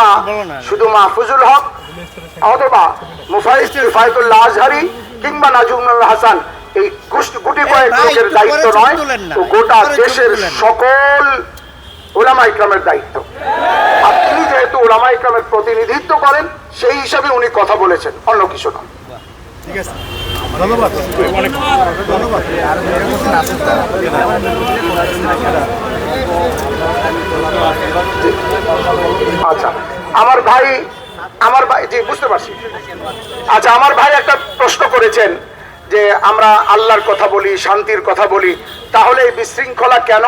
অথবা শুধু মাহফুজুল হক অথবা মুফাইজ ফায়তুল্লাহ আজহারি কিংবা নাজুমুল হাসান এই গুটি কয়েক লোকের দায়িত্ব নয়। তো গোটা দেশের সকল ওলামা ইকরামের দায়িত্ব। আর তিনি যেহেতু ওলামা ইকরামের প্রতিনিধিত্ব করেন সেই হিসাবে উনি কথা বলেছেন অন্য কিছু না ঠিক আছে। ধন্যবাদ। ধন্যবাদ। আচ্ছা আমার ভাই আমার ভাই, জি, বুঝতে পারছি। আচ্ছা আমার ভাই একটা প্রশ্ন করেছেন যে আমরা আল্লাহর কথা বলি, শান্তির কথা বলি, তাহলে এই বিশৃঙ্খলা কেন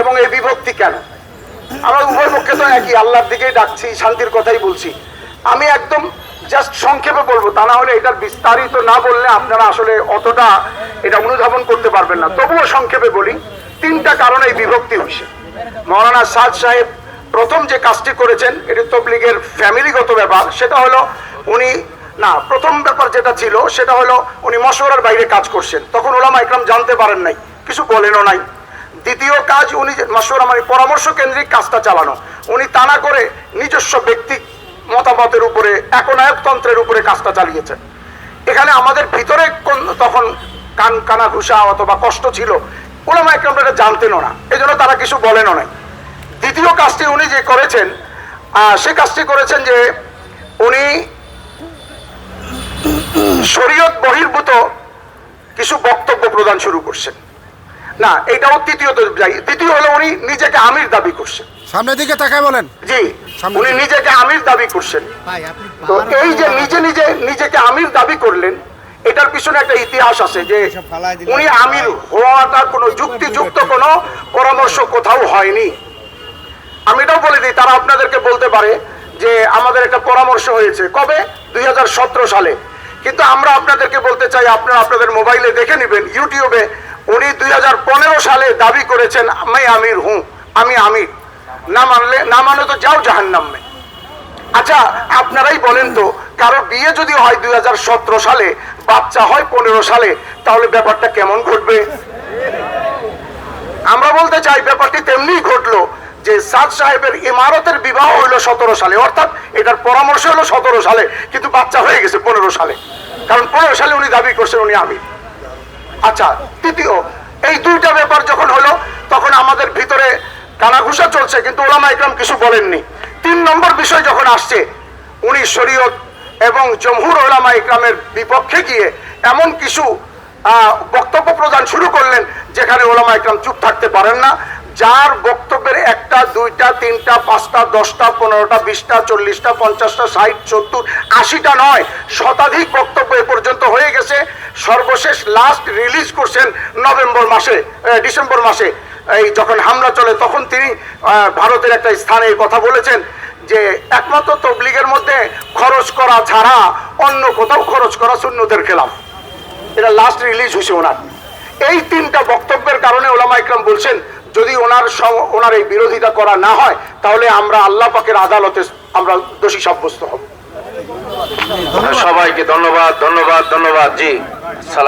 এবং এই বিভক্তি কেন? আমরা উভয় পক্ষে তো একই, আল্লাহর দিকেই ডাকছি, শান্তির কথাই বলছি। আমি একদম জাস্ট সংক্ষেপে বলব, তা না হলে এটার বিস্তারিত না বললে আপনারা আসলে অতটা এটা অনুধাবন করতে পারবেন না। তবুও সংক্ষেপে বলি, তিনটা কারণে এই বিভক্তি হয়েছে। মৌলানা সাদ সাহেব প্রথম যে কাজটি করেছেন, এটি তবলিগের ফ্যামিলিগত ব্যাপার, সেটা হলো উনি, না, প্রথম ব্যাপার যেটা ছিল, সেটা হলো উনি মশওয়ারার বাইরে কাজ করছেন। তখন ওলামা ইকরাম জানতে পারেন নাই, কিছু বলেনও নাই। দ্বিতীয় কাজ, উনি মশওয়ারা মানে পরামর্শ কেন্দ্রিক কাজটা চালানো। উনি তা না করে নিজস্ব ব্যক্তি মতামতের উপরে, একনায়কতন্ত্রের উপরে কাজটা চালিয়েছেন। এখানে আমাদের ভিতরে কোন- তখন কান কানা ঘুষা অথবা কষ্ট ছিল, ওলামা ইকরামরা এটা জানতেনও না। এই জন্য তারা কিছু বলেনও নাই। দ্বিতীয় কাজটি উনি যে করেছেন সে কাজটি করেছেন যে উনি শরীয়ত বহির্ভূত কিছু বক্তব্য প্রদান শুরু করছেন। না এটাও তৃতীয়ত যাই তৃতীয় হলো উনি নিজেকে আমির দাবি করছেন। সামনের দিকে তাকায় বলেন। জি উনি নিজেকে আমির দাবি করছেন। তো এই যে নিজে নিজে নিজেকে আমির দাবি করলেন এটার পিছনে একটা ইতিহাস আছে যে উনি আমির হওয়াটা কোনো যুক্তিযুক্ত কোনো পরামর্শ কোথাও হয়নি। আমি এটাও বলে দিই, তারা আপনাদেরকে বলতে পারে যে আমাদের একটা পরামর্শ হয়েছে। কবে? দুই হাজার সতেরো সালে। কিন্তু আমরা আপনাদেরকে বলতে চাই, আপনারা আপনাদের মোবাইলে দেখে নেবেন, ইউটিউবে উনি দুই হাজার পনেরো সালে দাবি করেছেন, আমি আমির হুঁ, আমি আমির। না মানলে, না মানে তো যাও জাহান্নাম আচ্ছা আপনারাই বলেন তো, কারও বিয়ে যদি হয় দুই হাজার সতেরো সালে, বাচ্চা হয় পনেরো সালে, তাহলে ব্যাপারটা কেমন ঘটবে? আমরা বলতে চাই, ব্যাপারটি তেমনি ঘটলো। যে সাদ সাহেবের ইমারতের বিবাহ হইল সতেরো সালে, অর্থাৎ এটার পরামর্শ হলো সতেরো সালে, কিন্তু বাচ্চা হয়ে গেছে পনেরো সালে। কারণ পনেরো সালে উনি দাবি করছেন উনি আমি আচ্ছা তৃতীয়, এই দুইটা ব্যাপার যখন হলো, তখন আমাদের ভিতরে কানাঘুষা চলছে, কিন্তু ওলামা ইকরাম কিছু বলেননি। তিন নম্বর বিষয় যখন আসছে, উনি শরীয়ত এবং জমহুর ওলামা ইকরামের বিপক্ষে গিয়ে এমন কিছু বক্তব্য প্রদান শুরু করলেন, যেখানে ওলামা ইকরাম চুপ থাকতে পারেন না। যার বক্তব্যের একটা, দুইটা, তিনটা, পাঁচটা, দশটা, পনেরোটা, বিশটা, চল্লিশটা, পঞ্চাশটা, ষাট, সত্তর, আশিটা নয়, শতাধিক বক্তব্য এ পর্যন্ত হয়ে গেছে। সর্বশেষ লাস্ট রিলিজ করছেন নভেম্বর মাসে ডিসেম্বর মাসে। এই যখন হামলা চলে, তখন তিনি ভারতের একটা স্থানে এই কথা বলেছেন যে, একমাত্র তবলিগের মধ্যে খরচ করা ছাড়া অন্য কোথাও খরচ করা শূন্যদের খেলাম এটা লাস্ট রিলিজ হয়েছে ওনার। এই তিনটা বক্তব্যের কারণে ওলামা ইকরাম বলছেন যদি ওনার সব ওনার এই বিরোধিতা করা না হয়, তাহলে আমরা আল্লাহ পাকের আদালতে আমরা দোষী সাব্যস্ত হব। সবাইকে ধন্যবাদ ধন্যবাদ ধন্যবাদ। জি